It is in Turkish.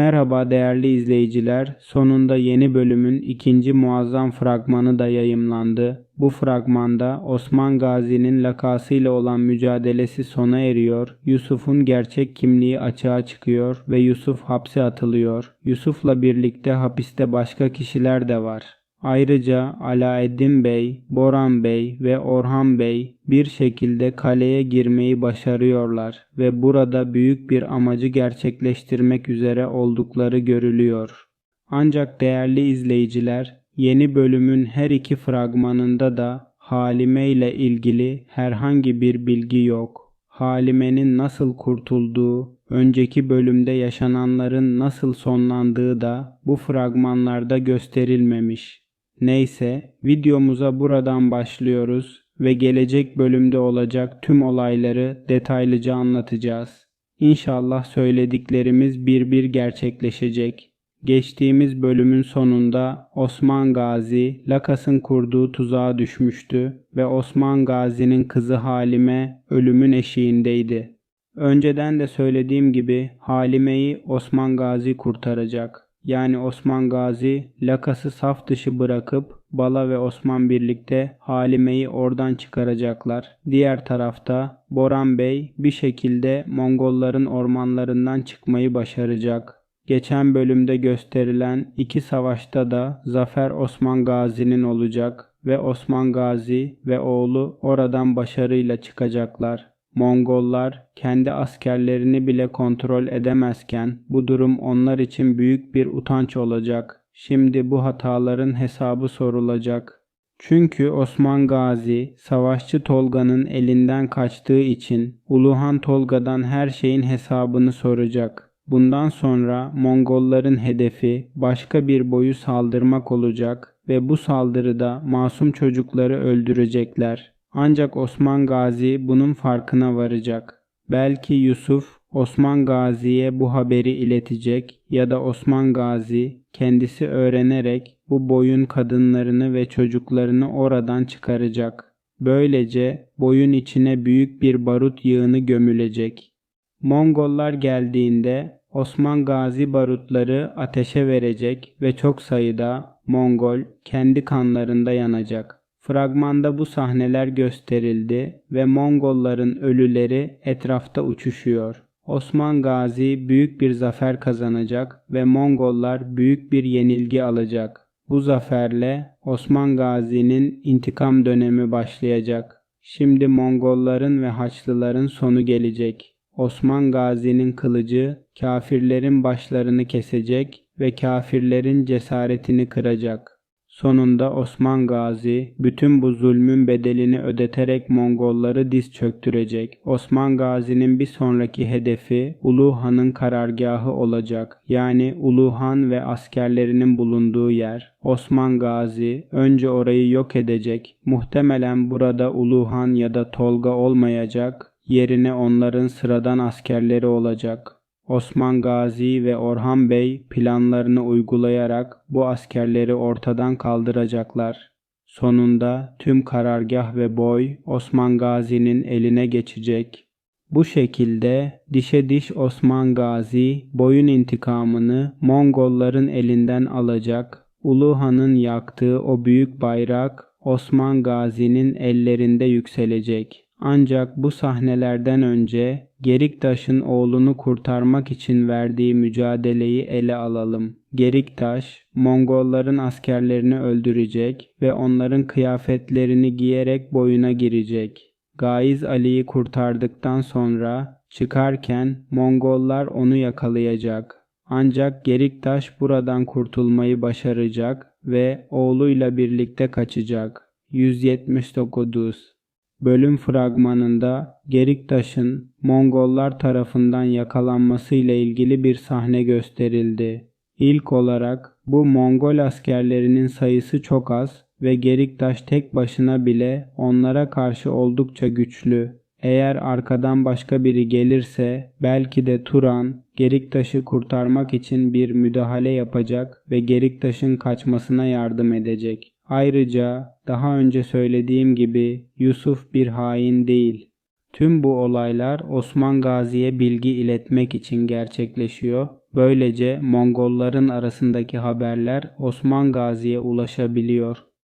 Merhaba değerli izleyiciler. Sonunda yeni bölümün ikinci muazzam fragmanı da yayımlandı. Bu fragmanda Osman Gazi'nin lakasıyla olan mücadelesi sona eriyor. Yusuf'un gerçek kimliği açığa çıkıyor ve Yusuf hapse atılıyor. Yusuf'la birlikte hapiste başka kişiler de var. Ayrıca Alaeddin Bey, Boran Bey ve Orhan Bey bir şekilde kaleye girmeyi başarıyorlar ve burada büyük bir amacı gerçekleştirmek üzere oldukları görülüyor. Ancak değerli izleyiciler, yeni bölümün her iki fragmanında da Halime ile ilgili herhangi bir bilgi yok. Halime'nin nasıl kurtulduğu, önceki bölümde yaşananların nasıl sonlandığı da bu fragmanlarda gösterilmemiş. Neyse, videomuza buradan başlıyoruz ve gelecek bölümde olacak tüm olayları detaylıca anlatacağız. İnşallah söylediklerimiz bir bir gerçekleşecek. Geçtiğimiz bölümün sonunda Osman Gazi, Lakas'ın kurduğu tuzağa düşmüştü ve Osman Gazi'nin kızı Halime ölümün eşiğindeydi. Önceden de söylediğim gibi Halime'yi Osman Gazi kurtaracak. Yani Osman Gazi Lakas'ı saf dışı bırakıp Bala ve Osman birlikte Halime'yi oradan çıkaracaklar. Diğer tarafta Boran Bey bir şekilde Mongolların ormanlarından çıkmayı başaracak. Geçen bölümde gösterilen iki savaşta da zafer Osman Gazi'nin olacak ve Osman Gazi ve oğlu oradan başarıyla çıkacaklar. Mongollar kendi askerlerini bile kontrol edemezken bu durum onlar için büyük bir utanç olacak. Şimdi bu hataların hesabı sorulacak. Çünkü Osman Gazi savaşçı Tolga'nın elinden kaçtığı için Uluhan Tolga'dan her şeyin hesabını soracak. Bundan sonra Mongolların hedefi başka bir boyu saldırmak olacak ve bu saldırıda masum çocukları öldürecekler. Ancak Osman Gazi bunun farkına varacak. Belki Yusuf Osman Gazi'ye bu haberi iletecek ya da Osman Gazi kendisi öğrenerek bu boyun kadınlarını ve çocuklarını oradan çıkaracak. Böylece boyun içine büyük bir barut yığını gömülecek. Mongollar geldiğinde Osman Gazi barutları ateşe verecek ve çok sayıda Mongol kendi kanlarında yanacak. Fragmanda bu sahneler gösterildi ve Mongolların ölüleri etrafta uçuşuyor. Osman Gazi büyük bir zafer kazanacak ve Mongollar büyük bir yenilgi alacak. Bu zaferle Osman Gazi'nin intikam dönemi başlayacak. Şimdi Mongolların ve Haçlıların sonu gelecek. Osman Gazi'nin kılıcı kafirlerin başlarını kesecek ve kafirlerin cesaretini kıracak. Sonunda Osman Gazi bütün bu zulmün bedelini ödeterek Mongolları diz çöktürecek. Osman Gazi'nin bir sonraki hedefi Ulu Han'ın karargahı olacak. Yani Ulu Han ve askerlerinin bulunduğu yer. Osman Gazi önce orayı yok edecek. Muhtemelen burada Ulu Han ya da Tolga olmayacak. Yerine onların sıradan askerleri olacak. Osman Gazi ve Orhan Bey planlarını uygulayarak bu askerleri ortadan kaldıracaklar. Sonunda tüm karargah ve boy Osman Gazi'nin eline geçecek. Bu şekilde dişe diş Osman Gazi boyun intikamını Mongolların elinden alacak. Ulu Han'ın yaktığı o büyük bayrak Osman Gazi'nin ellerinde yükselecek. Ancak bu sahnelerden önce Geriktaş'ın oğlunu kurtarmak için verdiği mücadeleyi ele alalım. Geriktaş, Mongolların askerlerini öldürecek ve onların kıyafetlerini giyerek boyuna girecek. Gaiz Ali'yi kurtardıktan sonra çıkarken Mongollar onu yakalayacak. Ancak Geriktaş buradan kurtulmayı başaracak ve oğluyla birlikte kaçacak. 179 Bölüm fragmanında Geriktaş'ın Mongollar tarafından yakalanmasıyla ilgili bir sahne gösterildi. İlk olarak bu Mongol askerlerinin sayısı çok az ve Geriktaş tek başına bile onlara karşı oldukça güçlü. Eğer arkadan başka biri gelirse belki de Turan Geriktaş'ı kurtarmak için bir müdahale yapacak ve Geriktaş'ın kaçmasına yardım edecek. Ayrıca daha önce söylediğim gibi Yusuf bir hain değil. Tüm bu olaylar Osman Gazi'ye bilgi iletmek için gerçekleşiyor Böylece Mongolların arasındaki haberler Osman Gazi'ye ulaşabiliyor.